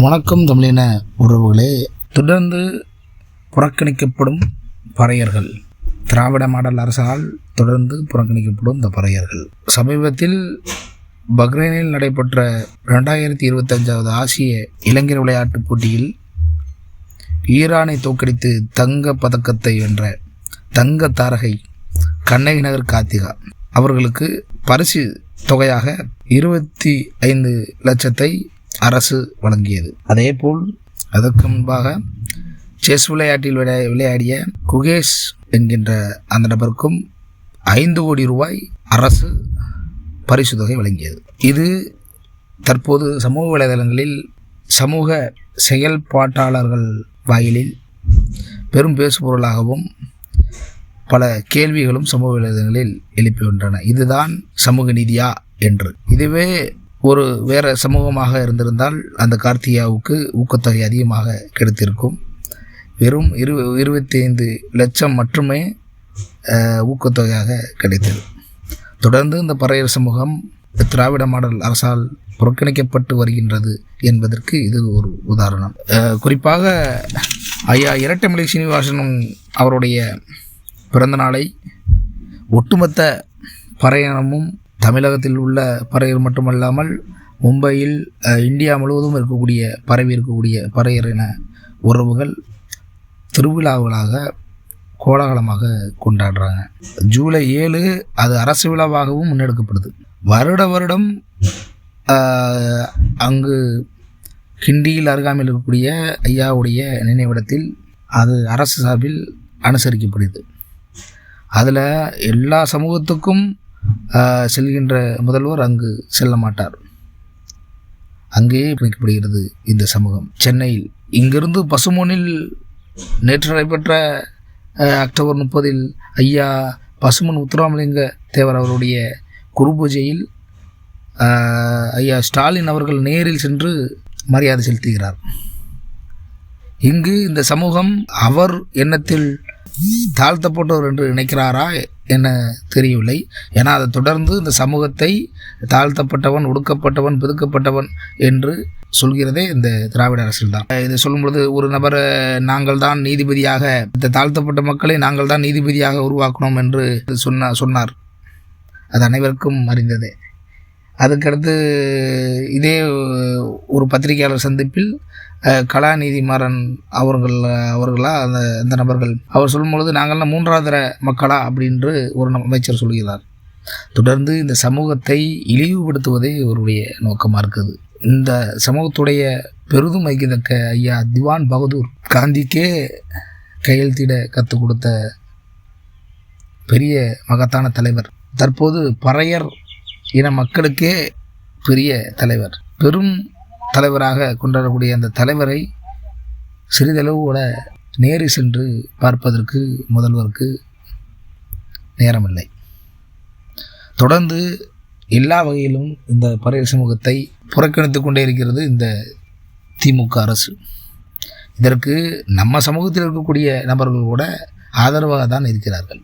வணக்கம் தமிழின உறவுகளே. தொடர்ந்து புறக்கணிக்கப்படும் பறையர்கள். திராவிட மாடல் அரசால் தொடர்ந்து புறக்கணிக்கப்படும் இந்த பறையர்கள். சமீபத்தில் பக்ரைனில் நடைபெற்ற ரெண்டாயிரத்தி இருபத்தஞ்சாவது ஆசிய இளைஞர் விளையாட்டுப் போட்டியில் ஈரானை தோற்கடித்து தங்க பதக்கத்தை வென்ற தங்க தாரகை கண்ணகி நகர் கார்த்திகா அவர்களுக்கு பரிசு தொகையாக இருபத்தி ஐந்து லட்சத்தை அரசு வழங்கியது. அதேபோல் அதற்கு முன்பாக செஸ் விளையாட்டில் விளையா விளையாடிய குகேஷ் என்கின்ற அந்த நபருக்கும் ஐந்து கோடி ரூபாய் அரசு பரிசு தொகை வழங்கியது. இது தற்போது சமூக வலைதளங்களில் சமூக செயல்பாட்டாளர்கள் வாயிலில் பெரும் பேசுபொருளாகவும் பல கேள்விகளும் சமூக வலைதளங்களில் எழுப்பி வந்தன. இதுதான் சமூக நீதியா என்று. இதுவே ஒரு வேறு சமூகமாக இருந்திருந்தால் அந்த கார்த்திகாவுக்கு ஊக்கத்தொகை அதிகமாக கிடைத்திருக்கும். வெறும் இரு இருபத்தி ஐந்து லட்சம் மட்டுமே ஊக்கத்தொகையாக கிடைத்தது. தொடர்ந்து இந்த பறையர் சமூகம் திராவிட மாடல் அரசால் புறக்கணிக்கப்பட்டு வருகின்றது என்பதற்கு இது ஒரு உதாரணம். குறிப்பாக ஐயா இரட்டைமலை சீனிவாசனும் அவருடைய பிறந்த நாளை ஒட்டுமொத்த பறையணமும் தமிழகத்தில் உள்ள பறையர் மட்டுமல்லாமல் மும்பையில் இந்தியா முழுவதும் இருக்கக்கூடிய பரவி இருக்கக்கூடிய பறையர் உறவுகள் திருவிழாவுகளாக கோலாகலமாக கொண்டாடுறாங்க. ஜூலை ஏழு அது அரசு விழாவாகவும் முன்னெடுக்கப்படுது. வருட வருடம் அங்கு கிண்டியில் அருகாமையில் இருக்கக்கூடிய ஐயாவுடைய நினைவிடத்தில் அது அரசு சார்பில் அனுசரிக்கப்படுது. அதில் எல்லா சமூகத்துக்கும் செல்கின்ற முதல்வர் அங்கு செல்ல மாட்டார். அங்கேயே பிடிக்கப்படுகிறது இந்த சமூகம். சென்னையில் இங்கிருந்து பசுமோனில் நேற்று நடைபெற்ற அக்டோபர் முப்பதில் ஐயா பசுமன் உத்துராமலிங்க தேவர் அவருடைய குரு பூஜையில் ஐயா ஸ்டாலின் அவர்கள் நேரில் சென்று மரியாதை செலுத்துகிறார். இங்கு இந்த சமூகம் அவர் எண்ணத்தில் தாழ்த்தப்பட்டவர் என்று நினைக்கிறாரா என தெரியவில்லை. ஏன்னா அதை தொடர்ந்து இந்த சமூகத்தை தாழ்த்தப்பட்டவன் ஒடுக்கப்பட்டவன் பிதுக்கப்பட்டவன் என்று சொல்கிறதே இந்த திராவிட அரசியல் தான். இது சொல்லும்பொழுது ஒரு நபரை நாங்கள் தான் நீதிபதியாக இந்த தாழ்த்தப்பட்ட மக்களை நாங்கள் தான் நீதிபதியாக உருவாக்கணும் என்று சொன்ன சொன்னார். அது அனைவருக்கும் அறிந்ததே. அதுக்கடுத்து இதே ஒரு பத்திரிகையாளர் சந்திப்பில் அஹ், கலாநிதி மாறன் அவர்கள் அவர்களா அந்த அந்த நபர்கள். அவர் சொல்லும் பொழுது நாங்கள்லாம் மூன்றாவது தர மக்களா? அப்படின்று ஒரு அமைச்சர் சொல்கிறார். தொடர்ந்து இந்த சமூகத்தை இழிவுபடுத்துவதே அவருடைய நோக்கமாக இருக்குது. இந்த சமூகத்துடைய பெரிதும் வைக்கத்தக்க ஐயா திவான் பகதூர் காந்திக்கே கையெழுத்திட கற்றுக் கொடுத்த பெரிய மகத்தான தலைவர். தற்போது பறையர் இன மக்களுக்கே பெரிய தலைவர். பெரும் தலைவராக கொண்டாடக்கூடிய அந்த தலைவரை சிறிதளவு கூட நேரில் சென்று பார்ப்பதற்கு முதல்வருக்கு நேரமில்லை. தொடர்ந்து எல்லா வகையிலும் இந்த பறையர் சமூகத்தை புறக்கணித்து கொண்டே இருக்கிறது இந்த திமுக அரசு. இதற்கு நம்ம சமூகத்தில் இருக்கக்கூடிய நபர்கள் கூட ஆதரவாக தான் இருக்கிறார்கள்.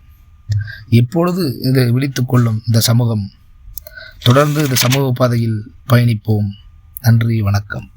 இப்பொழுது இது விழித்து கொள்ளும் இந்த சமூகம் தொடர்ந்து இந்த சமூக பாதையில் பயணிப்போம். நன்றி வணக்கம்.